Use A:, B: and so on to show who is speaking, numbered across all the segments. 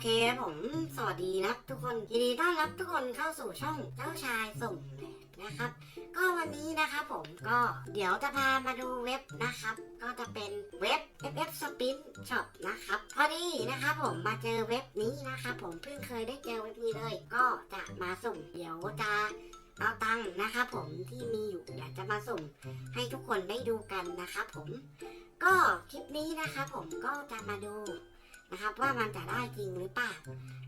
A: เคครับผม สวัสดีนะทุกคนยินดีต้อนรับทุกคนเข้าสู่ช่องเจ้าชายสุ่มนะครับ ก็วันนี้นะครับผมก็เดี๋ยวจะพามาดูเว็บนะครับ ก็จะเป็นเว็บ FF Spin Shop นะครับ พอดีนะครับผมมาเจอเว็บนี้นะครับผมเพิ่งเคยได้เจอเว็บนี้เลย ก็จะมาสุ่มเดี๋ยวจะเอาตังค์นะครับผมที่มีอยู่อยากจะมาสุ่มให้ทุกคนได้ดูกันนะครับผม ก็คลิปนี้นะครับผมก็จะมาดู นะครับ ว่ามันจะได้จริงหรือเปล่า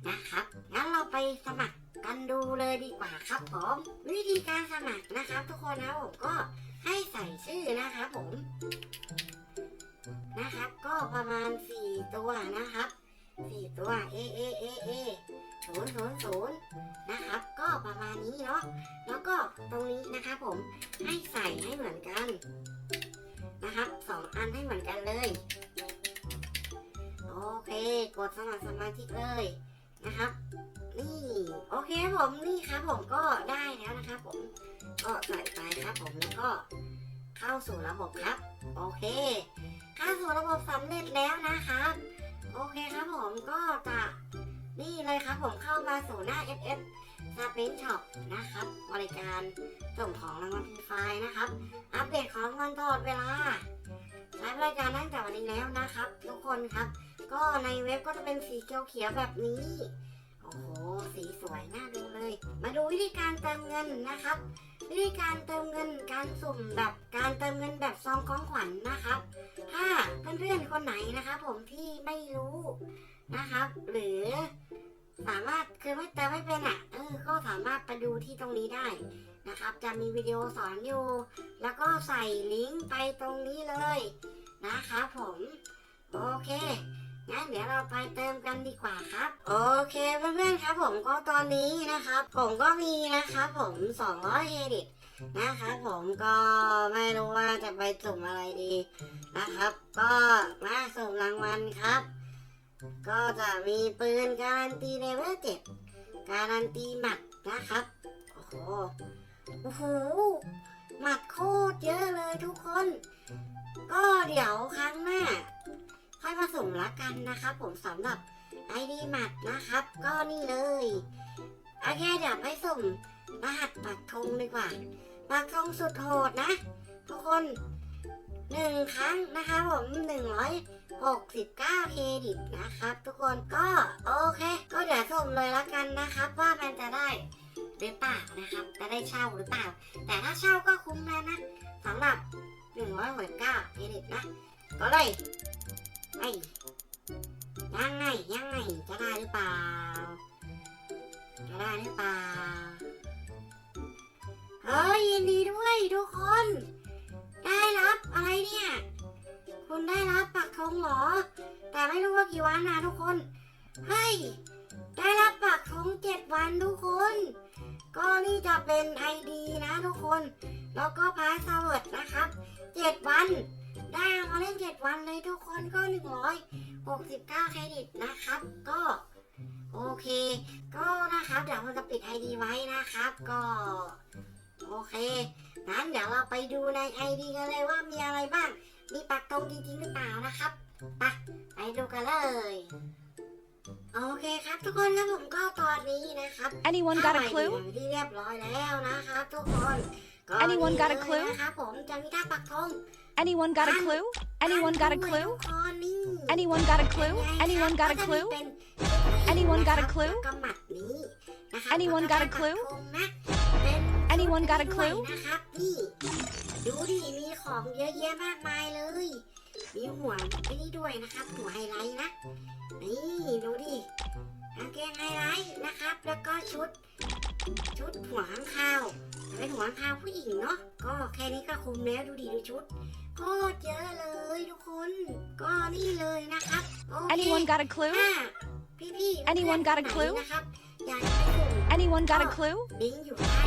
A: นะครับงั้นเราไปสมัครกันดูเลยดีกว่าครับผมวิธีการสมัครนะครับ ทุกคนนะผมก็ให้ใส่ชื่อนะครับผมนะครับก็ประมาณ 4 ตัวนะครับ4ตัว A A A A ศูนย์ศูนย์ศูนย์นะครับ ก็ประมาณนี้เนาะแล้วก็ตรงนี้นะครับผมให้ใส่ให้เหมือนกันนะครับสองอันให้เหมือนกันเลย กดสมัครสมาชิกเลยนะครับ นี่โอเคครับผมนี่ครับผมก็ได้แล้วนะครับผมก็ใส่ไปครับผมแล้วก็เข้าสู่ระบบครับ โอเค เข้าสู่ระบบสำเร็จแล้วนะครับ โอเคครับผมก็จะนี่เลยครับผมเข้ามาสู่หน้า FF s p i n Shop นะครับ บริการส่งของรางวัลฟรีไฟล์นะครับ อัปเดตของรางวัลตลอดเวลาใช้บริการตั้งแต่วันนี้แล้วนะครับ ทุกคนครับ ก็ในเว็บก็จะเป็นสีเขียวๆแบบนี้ โอ้โห สีสวยน่าดูเลย มาดูวิธีการเติมเงินนะครับ วิธีการเติมเงินการสุ่มแบบการเติมเงินแบบซองของขวัญนะครับ ถ้าเพื่อนๆคนไหนนะครับผมที่ไม่รู้นะครับ หรือสามารถคือไม่เติมไม่เป็นอะเออก็สามารถไปดูที่ตรงนี้ได้นะครับ จะมีวิดีโอสอนอยู่ แล้วก็ใส่ลิงก์ไปตรงนี้เลยนะครับผม โอเค งั้นเดี๋ยวเราไปเติมกันดีกว่าครับ โอเคเพื่อนๆครับผมก็ตอนนี้นะครับ ผมก็มีนะครับผม200เครดิตนะครับผมก็ไม่รู้ว่าจะไปสุ่มอะไรดีนะครับ ก็มาสุ่มรางวัลครับ ก็จะมีปืนการันตีเลเวลเจ็ดการันตีหมัดนะครับ โอ้โหโอ้โหหมัดโคตรเยอะเลยทุกคน ก็เดี๋ยวครั้งหน้า ค่อยมาสุ่มละกันนะครับ ผมสำหรับไอดีมัดนะครับ ก็นี่เลยโอเคเดี๋ยวไปสุ่มรหัสปักธงดีกว่าปักธงสุดโหดนะ ทุกคนหนึ่งครั้งนะคะผมหนึ่งร้อยหกสิบเก้าเครดิตนะครับ ทุกคนก็โอเค ก็เดี๋ยวสุ่มเลยละกันนะครับ ว่ามันจะได้หรือเปล่านะครับ จะได้เช่าหรือเปล่า แต่ถ้าเช่าก็คุ้มแล้วนะสำหรับหนึ่งร้อยหกสิบเก้าเครดิตนะ ก็เลย ไอ้ยังไงยังไงจะได้หรือเปล่า จะได้หรือเปล่า เฮ้ยยินดีด้วยทุกคน ได้รับอะไรเนี่ย คุณได้รับปักธงเหรอ แต่ไม่รู้ว่ากี่วันนะทุกคนเฮ้ยได้รับปักธงเจ็ดวันทุกคน ก็นี่จะเป็นไอดีนะทุกคน แล้วก็พาสเวิร์ดนะครับเจ็ดวัน ได้มาเล่นเจ็ดวันเลยทุกคนก็หนึ่งร้อยหกสิบเก้าเครดิตนะครับ ก็โอเค ก็นะครับเดี๋ยวเราจะปิดไอดีไว้นะครับ ก็โอเคงั้นเดี๋ยวเราไปดูในไอดีกันเลยว่ามีอะไรบ้าง มีปักตรงจริงๆหรือเปล่านะครับไปไปดูกันเลยโอเคครับทุกคนครับผมก็ตอนนี้นะครับ
B: Anyone got a
A: เข้า
B: clue?
A: ไปดูที่เรียบร้อยแล้วนะครับทุกคนก็
B: Anyone got a
A: นี่เลย
B: clue?
A: นะครับผมจะมีท่าปักธง
B: Anyone got a clue? Anyone got a clue? Anyone got a clue? Anyone got a clue? Anyone got a clue? Anyone got a clue? Anyone got a clue?
A: นะครับนี่ดูดิมีของเยอะแยะมากมายเลย มีหัวไอ้นี่ด้วยนะครับหัวไฮไลท์นะนี่ดูดิกางเกงไฮไลท์นะครับ แล้วก็ชุด ชุดหัวข้างข้าวเป็นหัวข้างข้าวผู้หญิงเนาะก็แค่นี้ก็คุ้มแล้วดูดิดูชุด โคตรเยอะเลยทุกคน ก็นี่เลยนะครับ โอเค
B: Anyone got a clue?
A: ถ้าพี่ๆ
B: Anyone got a
A: เพื่อนๆ
B: clue?
A: ไหนนะครับอยากจะไปสุ่ม
B: Anyone got a clue?
A: ลิงก์อยู่ใต้ค